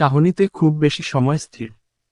চাহনিতে খুব বেশি সময় স্থির।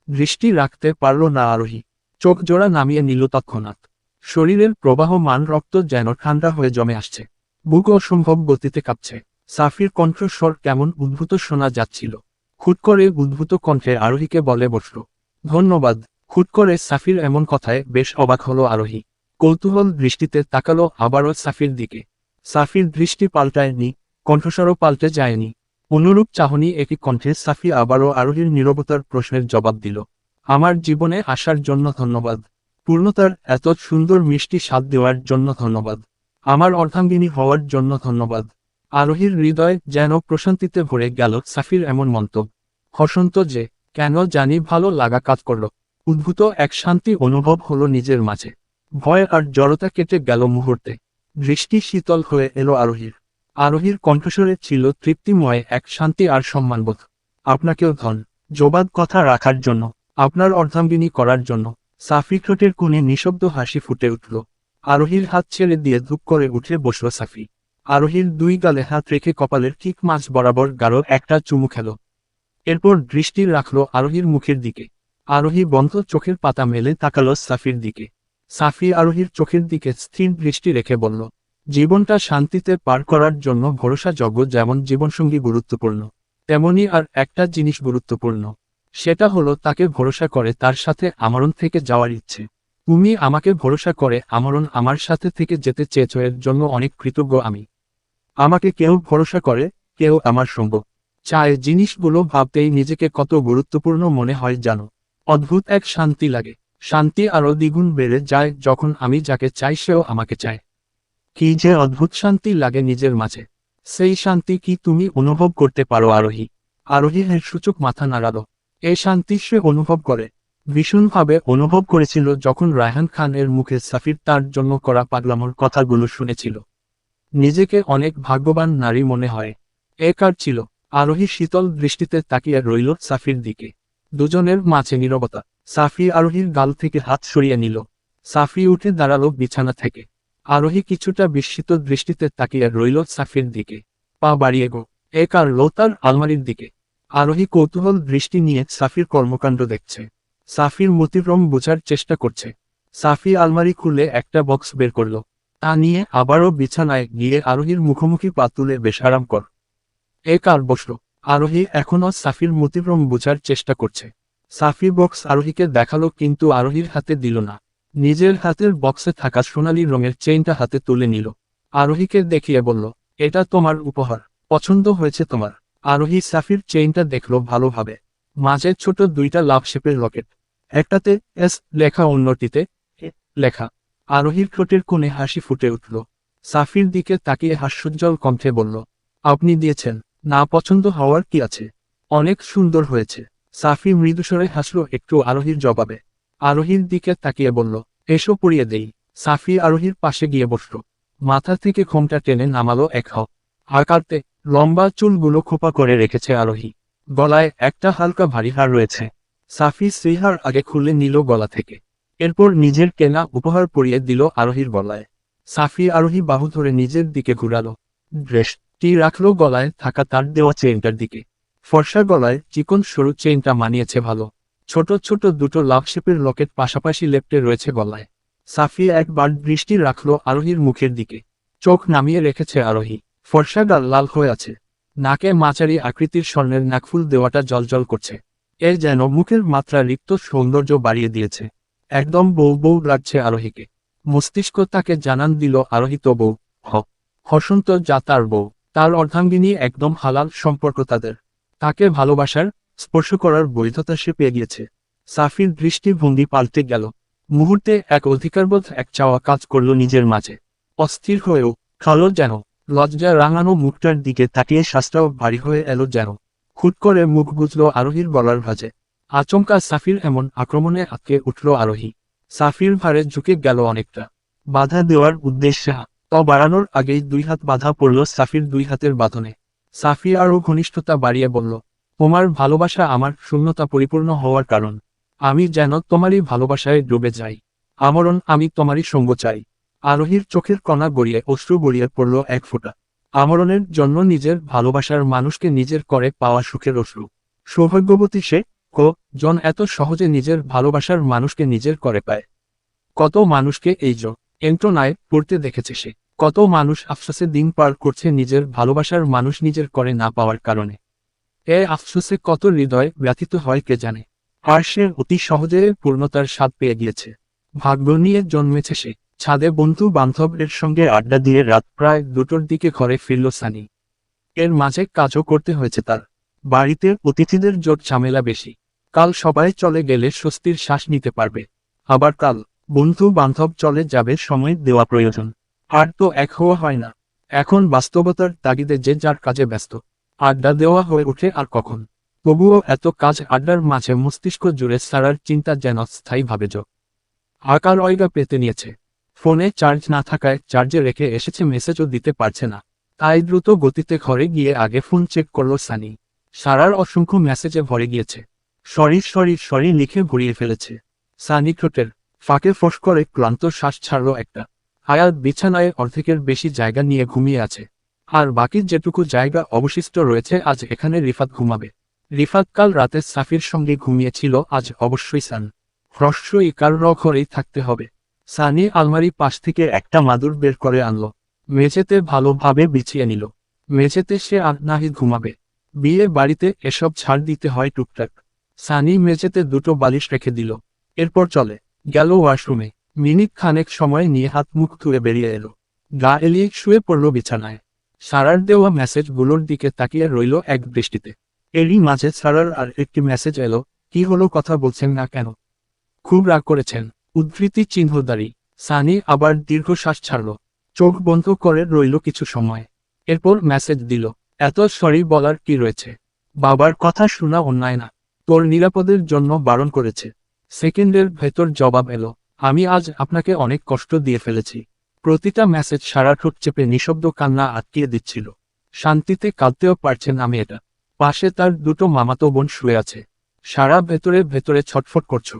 দৃষ্টি রাখতে পারল না আরোহী। চোখ জোড়া নামিয়ে নিল তৎক্ষণাৎ। শরীরের প্রবাহমান রক্ত যেন ঠান্ডা হয়ে জমে আসছে। বুক অসম্ভব গতিতে কাঁপছে। সাফির কণ্ঠস্বর কেমন উদ্ভূত শোনা যাচ্ছিল। খুট করে উদ্ভূত কণ্ঠে আরোহীকে বলে বসল, ধন্যবাদ। খুট করে সাফির এমন কথায় বেশ অবাক হলো আরোহী। কৌতূহল দৃষ্টিতে তাকালো আবারও সাফির দিকে। সাফির দৃষ্টি পাল্টায়নি, কণ্ঠস্বরও পাল্টে যায়নি। অনুরূপ চাহনি একই কণ্ঠে সাফি আবারও আরোহীর নীরবতার প্রশ্নের জবাব দিল। আমার জীবনে আসার জন্য ধন্যবাদ। পূর্ণতার এত সুন্দর মিষ্টি স্বাদ দেওয়ার জন্য ধন্যবাদ। আমার অর্ধাঙ্গিনী হওয়ার জন্য ধন্যবাদ। আরোহীর হৃদয় যেন প্রশান্তিতে ভরে গেল সাফির এমন মন্তব্য। হসন্ত যে, কেন জানি ভালো লাগা কাজ করল। উদ্ভূত এক শান্তি অনুভব হলো নিজের মাঝে। ভয় আর জড়তা কেটে গেল মুহূর্তে। দৃষ্টি শীতল হয়ে এলো আরোহীর। আরোহীর কণ্ঠস্বরে ছিল তৃপ্তিময় এক শান্তি আর সম্মানবোধ। আপনাকেও ধন জবাদ কথা রাখার জন্য, আপনার অর্ধাঙ্গিনী করার জন্য সাফি ঠোঁটের কোণে নিঃশব্দ হাসি ফুটে উঠল। আরোহীর হাত ছেড়ে দিয়ে ধূপ করে উঠে বসল সাফি। আরোহীর দুই গালে হাত রেখে কপালের ঠিক মাঝ বরাবর গাঢ় একটা চুমু খেল। এরপর দৃষ্টি রাখল আরোহীর মুখের দিকে। আরোহী বন্ধ চোখের পাতা মেলে তাকালো সাফির দিকে। সাফি আরোহীর চোখের দিকে স্থির দৃষ্টি রেখে বলল জীবনটা শান্তিতে পার করার জন্য ভরসা জগৎ যেমন জীবনসঙ্গী গুরুত্বপূর্ণ, তেমনি আর একটা জিনিস গুরুত্বপূর্ণ, সেটা হলো তাকে ভরসা করে তার সাথে আমরণ থেকে যাওয়ার ইচ্ছে। তুমি আমাকে ভরসা করে আমরণ আমার সাথে থেকে যেতে চেয়েছ, এর জন্য অনেক কৃতজ্ঞ আমি। আমাকে কেউ ভরসা করে, কেউ আমার সঙ্গ। চায় জিনিসগুলো ভাবতেই নিজেকে কত গুরুত্বপূর্ণ মনে হয় জানো। অদ্ভুত এক শান্তি লাগে। শান্তি আরও দ্বিগুণ বেড়ে যায় যখন আমি যাকে চাই সেও আমাকে চায়। কি যে অদ্ভুত শান্তি লাগে নিজের মাঝে। সেই শান্তি কি তুমি অনুভব করতে পারো আরোহী? আরোহী এর সূচক মাথা নাড়ালো। এই শান্তি সে অনুভব করে। ভীষণভাবে অনুভব করেছিল যখন রায়হান খান এর মুখে সাফির তার জন্য করা পাগলামোর কথাগুলো শুনেছিল। নিজেকে অনেক ভাগ্যবান নারী মনে হয়। এ কার ছিল? আরোহী শীতল দৃষ্টিতে তাকিয়ে রইল সাফির দিকে। দুজনের মাঝে নীরবতা। সাফি আরোহীর গাল থেকে হাত সরিয়ে নিল। সাফি উঠে দাঁড়াল বিছানা থেকে। আরোহী কিছুটা বিস্মিত দৃষ্টিতে তাকিয়ে রইল সাফির দিকে। পা বাড়িয়ে গো। এ কার তার আলমারির দিকে। আরোহী কৌতূহল দৃষ্টি নিয়ে সাফির কর্মকাণ্ড দেখছে। সাফির মতিভ্রম বোঝার চেষ্টা করছে। সাফি আলমারি খুলে একটা বক্স বের করল। তা নিয়ে আবারও বিছানায় গিয়ে আরোহীর মুখোমুখি পা তুলে বেশ আরাম কর। এ কার বসল? আরোহী এখনও সাফির মতিভ্রম বোঝার চেষ্টা করছে। সাফি বক্স আরোহীকে দেখাল কিন্তু আরোহীর হাতে দিল না। নিজের হাতের বক্সে থাকা সোনালী রঙের চেইনটা হাতে তুলে নিল। আরোহীকে দেখিয়ে বলল, এটা তোমার উপহার, পছন্দ হয়েছে তোমার। আরোহী সাফির চেইনটা দেখল ভালোভাবে। মাঝে ছোট দুইটা লাভ শেপের রকেট, একটাতে এস লেখা, অন্যটিতে লেখা। আরোহীর ঠোঁটের কোণে হাসি ফুটে উঠল। সাফির দিকে তাকিয়ে হাস্যোজ্জ্বল কণ্ঠে বলল, আপনি দিয়েছেন, না পছন্দ হওয়ার কি আছে? অনেক সুন্দর হয়েছে। সাফি মৃদুস্বরে হাসল একটু আরোহীর জবাবে। আরোহীর দিকে তাকিয়ে বলল, এসো পড়িয়ে দেই। সাফি আরোহীর পাশে গিয়ে বসল। মাথা থেকে ঘোমটা টেনে নামালো এক হ আকারতে লম্বা চুলগুলো খোপা করে রেখেছে আরোহী। গলায় একটা হালকা ভারী হার রয়েছে। সাফি শ্রীহার আগে খুলে নিল গলা থেকে। এরপর নিজের কেনা উপহার পরিয়ে দিল আরোহীর গলায়। সাফি আরোহী বাহু ধরে নিজের দিকে ঘুরালো। ড্রেসটি রাখল গলায় থাকা তার দেওয়া চেইনটার দিকে। ফর্সা গলায় চিকন সরু চেইনটা মানিয়েছে ভালো। ছোট ছোট দুটো লাভ শেপের লকেট পাশাপাশি লেপটে রয়েছে গলায়। সাফি একবার দৃষ্টি রাখল আরোহীর মুখের দিকে। চোখ নামিয়ে রেখেছে আরোহী। ফর্সা গাল লাল হয়ে আছে। নাকে মাচারি আকৃতির স্বর্ণের নাকফুল দেওয়াটা জলজল করছে। এ যেন মুখের মাত্রা রিক্ত সৌন্দর্য বাড়িয়ে দিয়েছে। একদম বউ বউ লাগছে আরোহীকে। মস্তিষ্ক তাকে জানান দিল আরোহিত বউ। হ। হসন্ত যা তার বউ। তার অর্ধাঙ্গিনী একদম হালাল সম্পর্ক তাদের। তাকে ভালোবাসার স্পর্শ করার বৈধতা সে পেয়ে গিয়েছে। সাফির দৃষ্টিভঙ্গি পাল্টে গেল। মুহূর্তে এক অধিকারবোধ, এক চাওয়া কাজ করল নিজের মাঝে। অস্থির হয়েও খালো যেন, লজ্জা রাঙানো মুখটার দিকে তাকিয়ে শ্বাসটাও ভারী হয়ে এলো যেন। খুট করে মুখ বুঝল আরোহীর বলার ভাজে। আচমকা সাফির এমন আক্রমণে আটকে উঠল আরোহী। সাফির ভারে ঝুঁকে গেল অনেকটা। বাধা দেওয়ার উদ্দেশ্যে ত বাড়ানোর আগেই দুই হাত বাধা পড়ল সাফির দুই হাতের বাঁধনে। সাফি আরও ঘনিষ্ঠতা বাড়িয়ে বলল তোমার ভালোবাসা আমার শূন্যতা পরিপূর্ণ হওয়ার কারণ। আমি যেন তোমারই ভালোবাসায় ডুবে যাই। আমরণ আমি তোমারই সঙ্গ চাই। আরোহীর চোখের কণা গড়িয়ে, অশ্রু গড়িয়ে পড়ল এক ফোঁটা। আমরণের জন্য নিজের ভালোবাসার মানুষকে নিজের করে পাওয়া সুখের অশ্রু। সৌভাগ্যবতী সে, ক, জন এত সহজে নিজের ভালোবাসার মানুষকে নিজের করে পায়। কত মানুষকে এই জ যন্ত্রণায় পড়তে দেখেছে সে। কত মানুষ আফসোসে দিন পার করছে নিজের ভালোবাসার মানুষ নিজের করে না পাওয়ার কারণে। এ আফসোসে কত হৃদয় ব্যথিত হয় কে জানে। আর সে অতি সহজে পূর্ণতার স্বাদ পেয়ে গিয়েছে। ভাগ্য নিয়ে জন্মেছে সে। ছাদে বন্ধু বান্ধবের সঙ্গে আড্ডা দিয়ে রাত প্রায় দুটোর দিকে ঘরে ফিরল সানি। এর মাঝে কাজও করতে হয়েছে তার। বাড়িতে অতিথিদের জোট ঝামেলা বেশি। কাল সবাই চলে গেলে স্বস্তির শ্বাস নিতে পারবে। আবার কাল বন্ধু বান্ধব চলে যাবে সময় দেওয়া প্রয়োজন। আর তো এক হওয়া হয় না। এখন বাস্তবতার তাগিদে যে যার কাজে ব্যস্ত। আড্ডা দেওয়া হয়ে ওঠে আর কখন? তবুও এত কাজ আড্ডার মাঝে মস্তিষ্ক জুড়ে সারার চিন্তা যেন স্থায়ীভাবে যোগ আকার অয়গা পেতে নিয়েছে। ফোনে চার্জ না থাকায় চার্জে রেখে এসেছে মেসেজও দিতে পারছে না। তাই দ্রুত গতিতে ঘরে গিয়ে আগে ফোন চেক করল সানি। সারার অসংখ্য মেসেজে ভরে গিয়েছে। সরি সরি সরি লিখে ভরিয়ে ফেলেছে। সানি ঠোঁটের ফাঁকে ফোঁস করে ক্লান্ত শ্বাস ছাড়ল একটা। আয়াত বিছানায় অর্ধেকের বেশি জায়গা নিয়ে ঘুমিয়ে আছে। আর বাকি যেটুকু জায়গা অবশিষ্ট রয়েছে, আজ এখানে রিফাত ঘুমাবে। রিফাত কাল রাতে সাফির সঙ্গে ঘুমিয়েছিল, আজ অবশ্যই সান। হ্রস্বই কার ঘরেই থাকতে হবে। সানি আলমারি পাশ থেকে একটা মাদুর বের করে আনল। মেঝেতে ভালোভাবে বিছিয়ে নিল। মেঝেতে সে আর নাহি ঘুমাবে। বিয়ে বাড়িতে এসব ছাড় দিতে হয় টুকটাক। সানি মেঝেতে দুটো বালিশ রেখে দিল। এরপর চলে। গেল ওয়াশরুমে। মিনিট খানেক সময় নিয়ে হাত মুখ ধুয়ে বেরিয়ে এলো। গা এলিয়ে শুয়ে পড়ল বিছানায়। সারার দেওয়া মেসেজগুলোর দিকে তাকিয়ে রইল এক দৃষ্টিতে। এরই মাঝে সারার আর একটি মেসেজ এলো, কি হলো কথা বলছেন না কেন? খুব রাগ করেছেন। উদ্ধৃতি চিহ্নদারি সানি আবার দীর্ঘশ্বাস ছাড়ল। চোখ বন্ধ করে রইল কিছু সময়। এরপর মেসেজ দিল, এত সরি বলার কি রয়েছে? বাবার কথা শোনা অন্যায় না। তোর নিরাপদের জন্য বারণ করেছে। সেকেন্ডের ভেতর জবাব এলো, আমি আজ আপনাকে অনেক কষ্ট দিয়ে ফেলেছি। প্রতিটা মেসেজ সারা ঠোঁট চেপে নিঃশব্দ কান্না আটকিয়ে দিচ্ছিল। শান্তিতে কাঁদতেও পারছেন আমি এটা পাশে তার দুটো মামাতো বোন শুয়ে আছে। সারা ভেতরে ভেতরে ছটফট করছ।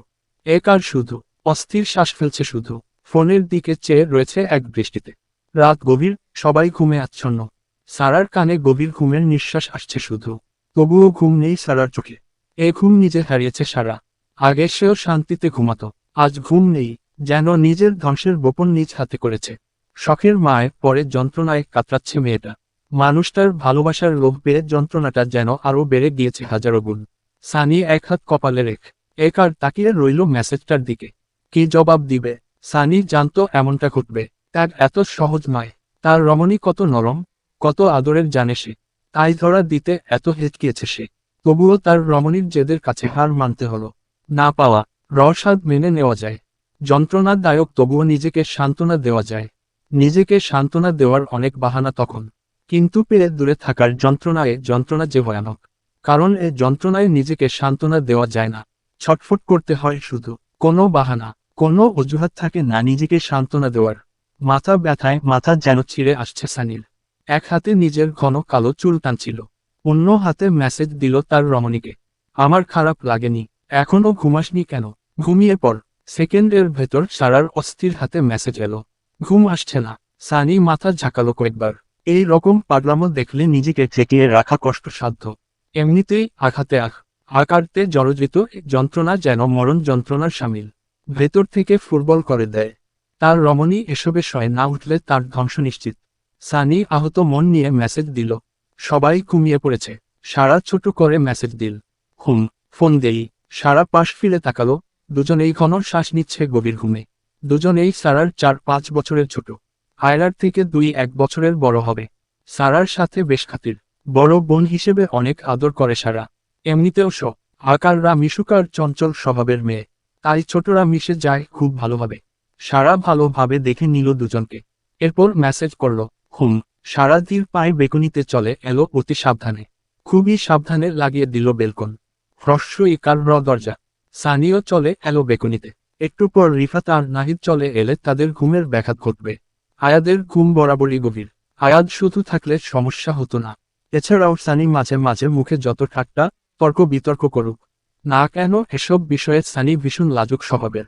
এক আর শুধু? অস্থির শ্বাস ফেলছে শুধু। ফোনের দিকে চেয়ে রয়েছে এক দৃষ্টিতে। রাত গভীর, সবাই ঘুমে আচ্ছন্ন। সারার কানে গভীর ঘুমের নিঃশ্বাস আসছে শুধু। তবুও ঘুম নেই সারার চোখে। এ ঘুম নিজে হারিয়েছে সারা। আগে সেও শান্তিতে ঘুমাতো। আজ ঘুম নেই। যেন নিজের ধ্বংসের গোপন নিজ হাতে করেছে। শখের মায় পরে যন্ত্রণায় কাতরাচ্ছে মেয়েটা। মানুষটার ভালোবাসার লোভ পেয়ে যন্ত্রণাটা যেন আরও বেড়ে গিয়েছে হাজারো গুণ। সানি এক হাত কপালে রেখ। এক আর তাকিয়ে রইল মেসেজটার দিকে। কি জবাব দিবে? সানি জানতো এমনটা ঘটবে। তার এত সহজ নয় তার রমণী কত নরম, কত আদরের জানে সে। তাই ধরা দিতে এত হেঁচকিয়েছে সে। তবুও তার রমণীর জেদের কাছে হার মানতে হলো। না পাওয়া, রসাদ মেনে নেওয়া যায়। যন্ত্রণাদায়ক তবুও নিজেকে সান্ত্বনা দেওয়া যায়। নিজেকে সান্ত্বনা দেওয়ার অনেক বাহানা তখন। কিন্তু পেরে দূরে থাকার যন্ত্রণায় যন্ত্রণা যে ভয়ানক। কারণ এ যন্ত্রণায় নিজেকে সান্ত্বনা দেওয়া যায় না। ছটফট করতে হয় শুধু। কোনো বাহানা, কোনো অজুহাত থাকে না নিজেকে সান্ত্বনা দেওয়ার। মাথা ব্যথায় মাথা যেন ছিঁড়ে আসছে সানিল এক হাতে নিজের ঘন কালো চুল টানছিল। অন্য হাতে মেসেজ দিল তার রমণীকে। আমার খারাপ লাগেনি। এখনও ঘুমাসনি কেন? ঘুমিয়ে পড়। সেকেন্ডের ভেতর সারার অস্থির হাতে মেসেজ এলো। ঘুম আসছে না। সানি মাথা ঝাঁকালো কয়েকবার। এই রকম পাগলামো দেখলে নিজেকে ঠেকিয়ে রাখা কষ্টসাধ্য। এমনিতেই আঘাতে আখ আকারতে জড়জিত এক যন্ত্রণা যেন মরণ যন্ত্রণার সামিল। ভেতর থেকে ফুটবল করে দেয়। তার রমণী এসবে সয় না উঠলে তার ধ্বংস নিশ্চিত। সানি আহত মন নিয়ে মেসেজ দিল। সবাই ঘুমিয়ে পড়েছে। সারা ছোট করে মেসেজ দিল। হুম ফোন দেই। সারা পাশ ফিরে তাকালো। দুজনেই ঘন শ্বাস নিচ্ছে গভীর ঘুমে। দুজনেই সারার চার পাঁচ বছরের ছোট। আয়রার থেকে দুই এক বছরের বড় হবে। সারার সাথে বেশ খাতির। বড় বোন হিসেবে অনেক আদর করে সারা। এমনিতেও স আকাররা মিশুকার চঞ্চল স্বভাবের মেয়ে। তাই ছোটরা মিশে যায় খুব ভালোভাবে। সারা ভালোভাবে দেখে নিল দুজনকে। এরপর মেসেজ করল, হুম, সারা দির পায়ে বেকুনিতে চলে এলো অতি সাবধানে। খুবই সাবধানে লাগিয়ে দিল বেলকন। হ্রস্ব ইকার র দরজা। সানিও চলে এলো বেকুনিতে। একটু পর রিফাত আর নাহিদ চলে এলে তাদের ঘুমের ব্যাঘাত ঘটবে। আয়াদের ঘুম বরাবরই গভীর। আয়াদ শুধু থাকলে সমস্যা হতো না। এছাড়াও সানি মাঝে মাঝে মুখে যত ঠাট্টা, তর্ক বিতর্ক করুক। না কেন এসব বিষয়ে সানি ভীষণ লাজুক স্বভাবের।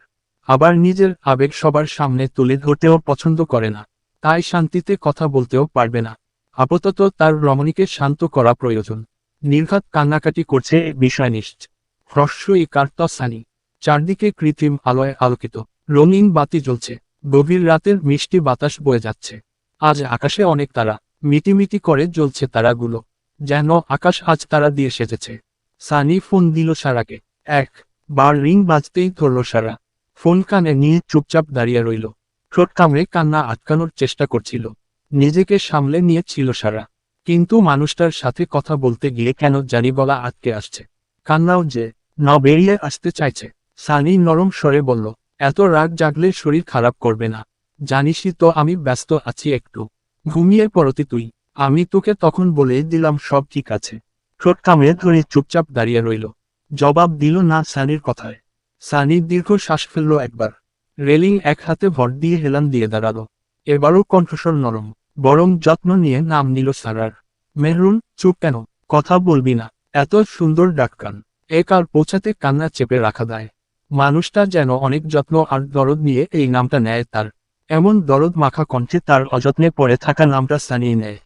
আবার নিজের আবেগ সবার সামনে তুলে ধরতেও পছন্দ করে না। তাই শান্তিতে কথা বলতেও পারবে না। আপাতত তার রমণীকে শান্ত করা প্রয়োজন। নির্ঘাত কান্নাকাটি করছে এ বিষয় নিশ্চ হ্রস্বই কার্ত সানি চারদিকে কৃত্রিম আলোয় আলোকিত। রঙিন বাতি জ্বলছে। গভীর রাতের মিষ্টি বাতাস বয়ে যাচ্ছে। আজ আকাশে অনেক তারা। মিটিমিটি করে জ্বলছে তারাগুলো। যেন আকাশ আজ তারা দিয়ে সেজেছে। সানি ফোন দিল সারাকে। এক, বার রিং বাজতেই ধরল সারা। ফোন কানে নিয়ে চুপচাপ দাঁড়িয়ে রইল। ঠোঁট কামড়ে কান্না আটকানোর চেষ্টা করছিল। নিজেকে সামলে নিয়েছিল সারা। কিন্তু মানুষটার সাথে কথা বলতে গিয়ে কেন জানি বলা আটকে আসছে। কান্নাও যে ন বেরিয়ে আসতে চাইছে। সানি নরম স্বরে বলল, এত রাগ জাগলে শরীর খারাপ করবে না। জানিসই তো আমি ব্যস্ত আছি একটু। ঘুমিয়ে পড়তি তুই। আমি তোকে তখন বলে দিলাম সব ঠিক আছে। ঠোঁট কামড়ে ধরে চুপচাপ দাঁড়িয়ে রইল। জবাব দিল না সানির কথায়। সানি দীর্ঘ শ্বাস ফেলল একবার। রেলিং এক হাতে ভর দিয়ে হেলান দিয়ে দাঁড়াল। এবারও কণ্ঠস্বর নরম, বরং যত্ন নিয়ে নাম নিল সারার। মেহরুন, চুপ কেন? কথা বলবি না। এত সুন্দর ডাক্কান। এ আর পৌঁছাতে কান্না চেপে রাখা দেয়। মানুষটা যেন অনেক যত্ন আর দরদ নিয়ে এই নামটা নেয় তার। এমন দরদ মাখা কণ্ঠে তার অযত্নে পড়ে থাকা নামটা সানিয়ে নেয়।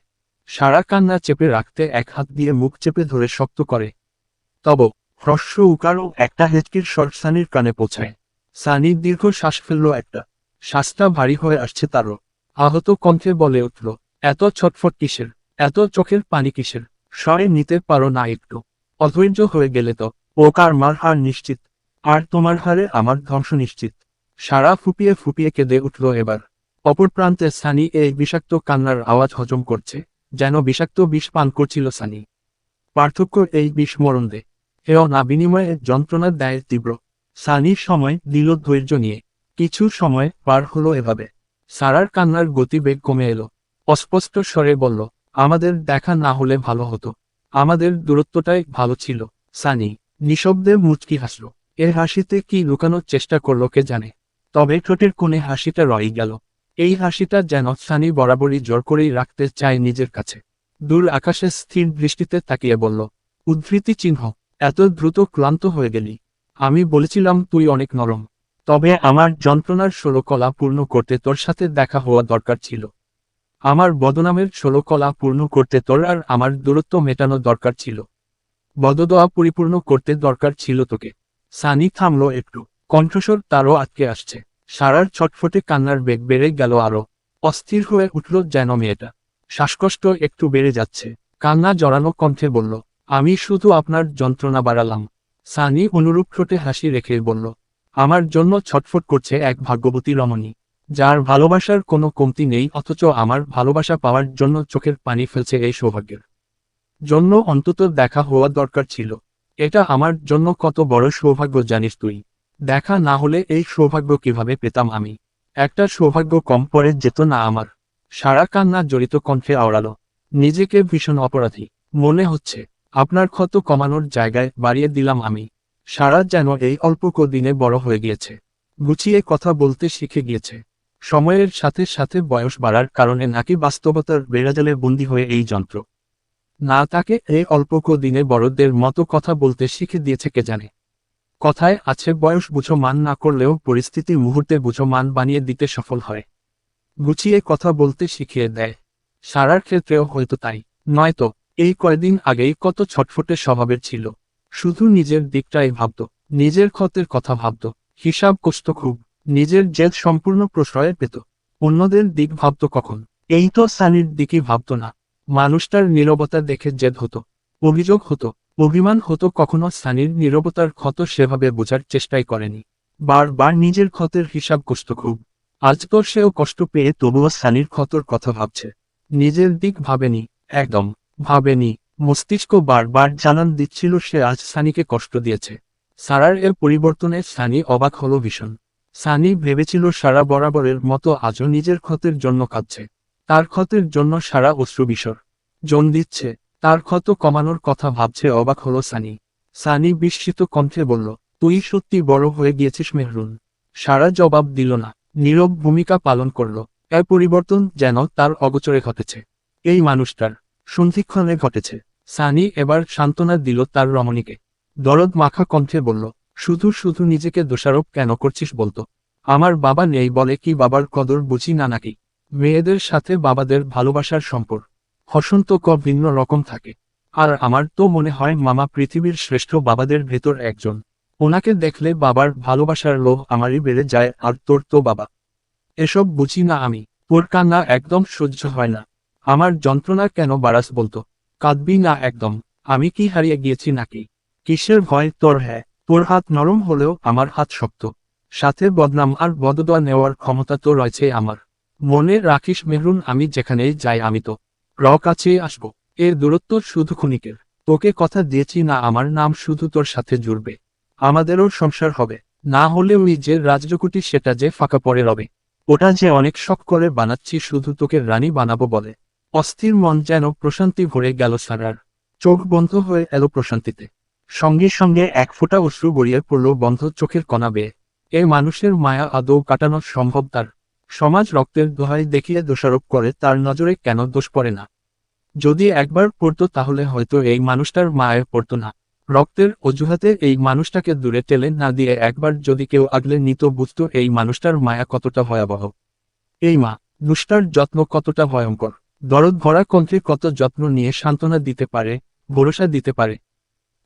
সারা কান্না চেপে রাখতে এক হাত দিয়ে মুখ চেপে ধরে শক্ত করে। তব হ্রস্ব উকারও একটা হেঁচকির স্বর সানির কানে পৌঁছায়। সানি দীর্ঘ শ্বাস ফেলল একটা। শ্বাসটা ভারী হয়ে আসছে তারও। আহত কণ্ঠে বলে উঠল, এত ছটফট কিসের? এত চোখের পানি কিসের? স্বরে নিতে পারো না একটু। অধৈর্য হয়ে গেলে তো। ওকার মার হার নিশ্চিত। আর তোমার হারে আমার ধ্বংস নিশ্চিত। সারা ফুপিয়ে ফুপিয়ে কেঁদে উঠল এবার। অপর প্রান্তে সানি এই বিষাক্ত কান্নার আওয়াজ হজম করছে, যেন বিষাক্ত বিষ পান করছিল সানি। পার্থক্য এই বিষ মরণ দে। হেও না, বিনিময়ে যন্ত্রণা দেয় তীব্র। সানির সময় দিল ধৈর্য নিয়ে। কিছু সময় পার হলো এভাবে। সারার কান্নার গতিবেগ কমে এলো। অস্পষ্ট স্বরে বলল, আমাদের দেখা না হলে ভালো হতো। আমাদের দূরত্বটাই ভালো ছিল। সানি নিঃশব্দে মুচকি হাসল। এর হাসিতে কি লুকানোর চেষ্টা করল কে জানে? তবে ঠোঁটের কোণে হাসিটা রয়ে গেল। এই হাসিটা যেন সানি বরাবরই জোর করেই রাখতে চায় নিজের কাছে। দূর আকাশে স্থির দৃষ্টিতে তাকিয়ে বলল, উদ্ধৃতি চিহ্ন, এত দ্রুত ক্লান্ত হয়ে গেলি। আমি বলেছিলাম তুই অনেক নরম। তবে আমার যন্ত্রণার ষোলো কলা পূর্ণ করতে তোর সাথে দেখা হওয়া দরকার ছিল। আমার বদনামের ষোলো কলা পূর্ণ করতে তোর আর আমার দূরত্ব মেটানো দরকার ছিল। বদদোয়া পরিপূর্ণ করতে দরকার ছিল তোকে। সানি থামল একটু। কণ্ঠস্বর তারও আটকে আসছে। সারার ছটফটে কান্নার বেগ বেড়ে গেল আরও অস্থির হয়ে উঠল যেন মেয়েটা। শ্বাসকষ্ট একটু বেড়ে যাচ্ছে। কান্না জড়ানো কণ্ঠে বলল, আমি শুধু আপনার যন্ত্রণা বাড়ালাম। সানি অনুরূপ ঠোঁটে হাসি রেখে বলল, আমার জন্য ছটফট করছে এক ভাগ্যবতী রমণী। যার ভালোবাসার কোনো কমতি নেই, অথচ আমার ভালোবাসা পাওয়ার জন্য চোখের পানি ফেলছে এই সৌভাগ্যের জন্য অন্তত দেখা হওয়া দরকার ছিল। এটা আমার জন্য কত বড় সৌভাগ্য জানিস তুই। দেখা না হলে এই সৌভাগ্য কীভাবে পেতাম আমি? একটা সৌভাগ্য কম পরে যেত না আমার। সারা কান্না জড়িত কণ্ঠে আওড়ালো। নিজেকে ভীষণ অপরাধী। মনে হচ্ছে, আপনার ক্ষত কমানোর জায়গায় বাড়িয়ে দিলাম আমি। সারা যেন এই অল্প কদিনে বড় হয়ে গিয়েছে। গুছিয়ে কথা বলতে শিখে গিয়েছে। সময়ের সাথে সাথে বয়স বাড়ার কারণে নাকি বাস্তবতার বেড়াজালে বন্দী হয়ে এই যন্ত্র। না, তাকে এই অল্প দিনে বড়দের মতো কথা বলতে শিখে দিয়েছে কে জানে। কথায় আছে, বয়স বুঝো মান না করলেও পরিস্থিতি মুহূর্তে বুঝো মান বানিয়ে দিতে সফল হয়। গুছিয়ে কথা বলতে শিখিয়ে দেয়। সারার ক্ষেত্রেও হয়তো তাই। নয়তো, এই কয়দিন আগেই কত ছটফটে স্বভাবের ছিল। শুধু নিজের দিকটাই ভাবত, নিজের ক্ষতের কথা ভাবত। হিসাব কষ্ট খুব। নিজের জেদ সম্পূর্ণ প্রশ্রয় পেত। অন্যদের দিক ভাবত কখন? এই তো সানির দিকই ভাবত না। মানুষটার নীরবতা দেখে জেদ হতো। অভিযোগ হতো, অভিমান হতো কখনো সানির নীরবতার ক্ষত সেভাবে বোঝার চেষ্টাই করেনি। বারবার নিজের ক্ষতের হিসাব কষ্ট খুব। আজ তো সেও কষ্ট পেয়ে তবুও সানির ক্ষতর কথা ভাবছে। নিজের দিক ভাবেনি, একদম ভাবেনি। মস্তিষ্ক বারবার জানান দিচ্ছিল সে আজ সানিকে কষ্ট দিয়েছে। সারার এর পরিবর্তনে সানি অবাক হলো ভীষণ। সানি ভেবেছিল সারা বরাবরের মতো আজও নিজের ক্ষতের জন্য কাঁদছে। তার ক্ষতের জন্য সারা অশ্রু বিসর। জন দিচ্ছে, তার ক্ষত কমানোর কথা ভাবছে অবাক হলো সানি। সানি বিস্মিত কণ্ঠে বলল, তুই সত্যি বড় হয়ে গিয়েছিস মেহরুন। সারা জবাব দিল না, নীরব ভূমিকা পালন করল। এর পরিবর্তন যেন তার অগোচরে ঘটেছে। এই মানুষটার সন্ধিক্ষণে ঘটেছে। সানি এবার সান্ত্বনা দিল তার রমণীকে। দরদ মাখা কণ্ঠে বলল শুধু শুধু নিজেকে দোষারোপ কেন করছিস বলতো? আমার বাবা নেই বলে কি বাবার কদর বুঝি না নাকি? মেয়েদের সাথে বাবাদের ভালোবাসার সম্পর্ক। হসন্ত ক ভিন্ন রকম থাকে। আর আমার তো মনে হয় মামা পৃথিবীর শ্রেষ্ঠ বাবাদের ভেতর একজন। ওনাকে দেখলে বাবার ভালোবাসার লোভ আমারই বেড়ে যায় আর তোর তো বাবা। এসব বুঝি না আমি। তোর কান্না একদম সহ্য হয় না। আমার যন্ত্রণা কেন বারাস বলতো? কাঁদবি না একদম। আমি কি হারিয়ে গিয়েছি নাকি? কিসের ভয় তোর হ্যাঁ তোর হাত নরম হলেও আমার হাত শক্ত। সাথে বদনাম আর বদদোয়া নেওয়ার ক্ষমতা তো রয়েছে আমার। মনে রাখিস মেহরুন, আমি যেখানেই যাই আমি তো র কাছেই আসব। এর দূরত্ব শুধু ক্ষণিকের তোকে কথা দিয়েছি না, আমার নাম শুধু তোর সাথে জুড়বে। আমাদেরও সংসার হবে। না হলে ওই যে রাজ্যকুটি সেটা যে ফাঁকা পড়ে রবে। ওটা যে অনেক শখ করে বানাচ্ছি, শুধু তোকে রানী বানাবো বলে। অস্থির মন যেন প্রশান্তি ভরে গেল সারার। চোখ বন্ধ হয়ে এলো প্রশান্তিতে। সঙ্গে সঙ্গে এক ফোঁটা অশ্রু গড়িয়ে পড়ল বন্ধ চোখের কণা বেয়ে এ মানুষের মায়া আদৌ কাটানো সম্ভব তার? সমাজ রক্তের দোহাই দেখিয়ে দোষারোপ করে, তার নজরে কেন দোষ পড়ে না? যদি একবার পড়তো তাহলে হয়তো এই মানুষটার মায়ে পড়তো না। রক্তের অজুহাতে এই মানুষটাকে দূরে টেলে না দিয়ে একবার যদি কেউ আগলে নিত বুঝতো এই মানুষটার মায়া কতটা ভয়াবহ। এই মা দুষ্টার যত্ন কতটা ভয়ঙ্কর। দরদ ভরা কণ্ঠে কত যত্ন নিয়ে সান্ত্বনা দিতে পারে, ভরসা দিতে পারে।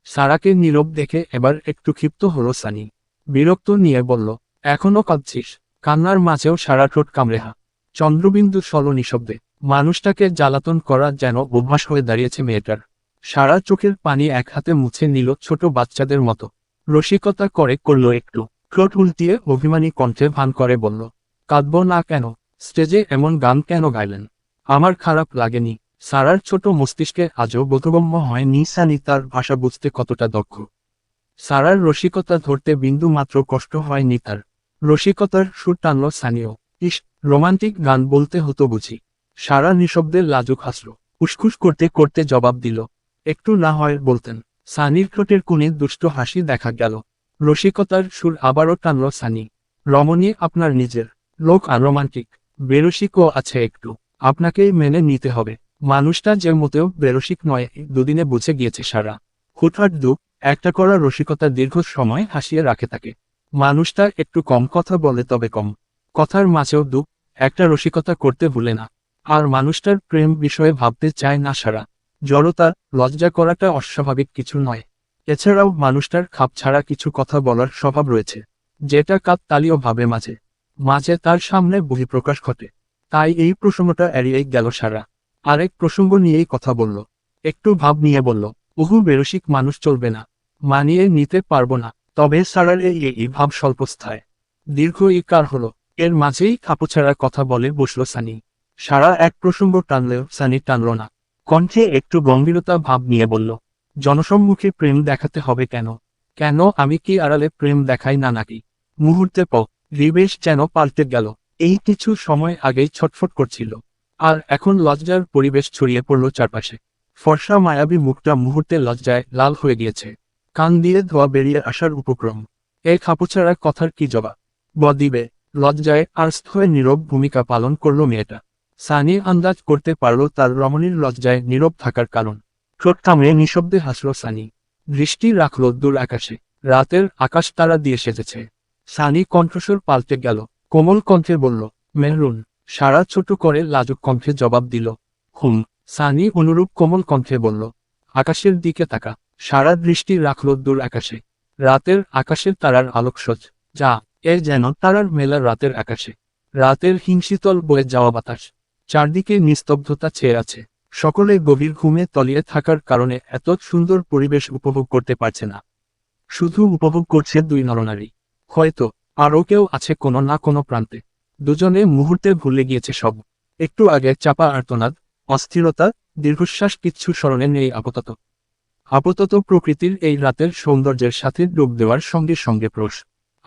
সারাকে নীরব দেখে এবার একটু ক্ষিপ্ত হলো সানি। বিরক্ত নিয়ে বলল, এখনও কাঁদছিস? কান্নার মাঝেও সারা ঠোঁট কামড়েহা। চন্দ্রবিন্দু সল নিঃশব্দে। মানুষটাকে জ্বালাতন করা যেন অভ্যাস হয়ে দাঁড়িয়েছে মেয়েটার। সারা চোখের পানি এক হাতে মুছে নিল ছোট বাচ্চাদের মতো। রসিকতা করে করল একটু। ঠোঁট উল্টিয়ে অভিমানী কণ্ঠে ভান করে বলল, কাঁদব না কেন? স্টেজে এমন গান কেন গাইলেন? আমার খারাপ লাগেনি। সারার ছোট মস্তিষ্কে আজও বোধগম্য হয়নি সানি তার ভাষা বুঝতে কতটা দক্ষ। সারার রসিকতা ধরতে বিন্দু মাত্র কষ্ট হয়নি তার। রসিকতার সুর টানল সানিও। ইস, রোমান্টিক গান বলতে হতো বুঝি। সারা নিঃশব্দের লাজুক হাসল। উসখুস করতে করতে জবাব দিল। একটু না হয় বলতেন। সানির ঠোঁটের কোণে দুষ্ট হাসি দেখা গেল। রসিকতার সুর আবারও টানল সানি। রমণী আপনার নিজের। লোক আর রোমান্টিক বেরসিকও আছে একটু। আপনাকেই মেনে নিতে হবে। মানুষটা যে মতেও বেরসিক নয়, দুদিনে বুঝে গিয়েছে সারা। হুটহাট দুঃখ, একটা করা রসিকতা দীর্ঘ সময় হাসিয়ে রাখে তাকে। মানুষটা একটু কম কথা বলে তবে কম। কথার মাঝেও দুঃখ, একটা রসিকতা করতে ভুলে না। আর মানুষটার প্রেম বিষয়ে ভাবতে চায় না সারা। জড়তা, লজ্জা করাটা অস্বাভাবিক কিছু নয়। এছাড়াও মানুষটার খাপ ছাড়া কিছু কথা বলার স্বভাব রয়েছে। যেটা কাকতালীয় ভাবে মাঝে। মাঝে তার সামনে বহিঃপ্রকাশ ঘটে। তাই এই প্রসঙ্গটা এড়িয়েই গেল সারা। আরেক প্রসঙ্গ নিয়েই কথা বলল। একটু ভাব নিয়ে বলল বহু বেরসিক মানুষ চলবে না। মানিয়ে নিতে পারব না। তবে সারার এই ভাব স্বল্পস্থায়। দীর্ঘ ই কার হলো। এর মাঝেই খাপুছাড়া কথা বলে বসল সানি। সারা এক প্রসঙ্গ টানলেও সানি টানল না। কণ্ঠে একটু গম্ভীরতা ভাব নিয়ে বলল, জনসম্মুখে প্রেম দেখাতে হবে কেন? কেন আমি কি আড়ালে প্রেম দেখাই না নাকি? মুহূর্তে প রিবেশ যেন পাল্টে গেল। এই কিছু সময় আগেই ছটফট করছিল। আর এখন লজ্জার পরিবেশ ছড়িয়ে পড়ল চারপাশে। ফর্সা মায়াবী মুখটা মুহূর্তে লজ্জায় লাল হয়ে গিয়েছে। কান দিয়ে ধোয়া বেরিয়ে আসার উপক্রম। এই খাপুছাড়া কথার কি জবাব? বদিবে, লজ্জায় আর্স্ত হয়ে নীরব ভূমিকা পালন করল মেয়েটা। সানি আন্দাজ করতে পারল তার রমণীর লজ্জায় নীরব থাকার কারণ। ঠোঁট কামড়ে নিঃশব্দে হাসল সানি। দৃষ্টি রাখল দূর আকাশে। রাতের আকাশ তারা দিয়ে সেজেছে। সানি কণ্ঠস্বর পাল্টে গেল। কোমল কণ্ঠে বলল, মেহরুন সারা ছোট করে লাজুক কণ্ঠে জবাব দিল, হুম। সানি অনুরূপ কোমল কণ্ঠে বলল, আকাশের দিকে তাকা। সারা দৃষ্টি রাখল দূর আকাশে। রাতের আকাশের তারার আলোকসজ যা এ যেন তারার মেলা রাতের আকাশে। রাতের হিংসিতল বয়ে যাওয়া বাতাস, চারদিকে নিস্তব্ধতা ছেয়ে আছে। সকলে গভীর ঘুমে তলিয়ে থাকার কারণে এত সুন্দর পরিবেশ উপভোগ করতে পারছে না। শুধু উপভোগ করছে দুই নরনারী হয়তো আরও কেউ আছে কোনো না কোনো প্রান্তে। দুজনে মুহূর্তে ভুলে গিয়েছে সব। একটু আগে চাপা আর্তনাদ, অস্থিরতা, দীর্ঘশ্বাস কিচ্ছু স্মরণে নেই আপাতত। আপাতত প্রকৃতির এই রাতের সৌন্দর্যের সাথে ডুব দেওয়ার সঙ্গে সঙ্গে প্রশ।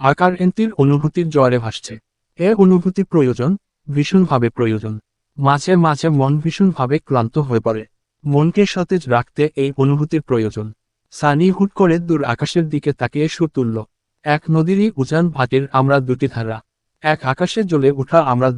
আকার এন্তির অনুভূতির জোয়ারে ভাসছে। এ অনুভূতি প্রয়োজন, ভীষণভাবে প্রয়োজন। মাঝে মাঝে মন ভীষণভাবে ক্লান্ত হয়ে পড়ে। মনকে সতেজ রাখতে এই অনুভূতির প্রয়োজন। সানি হুট করে দূর আকাশের দিকে তাকিয়ে সুর তুলল, এক নদীরই উজান ভাটির আমরা দুটি ধারা। এক আকাশে জ্বলে উঠা আমরা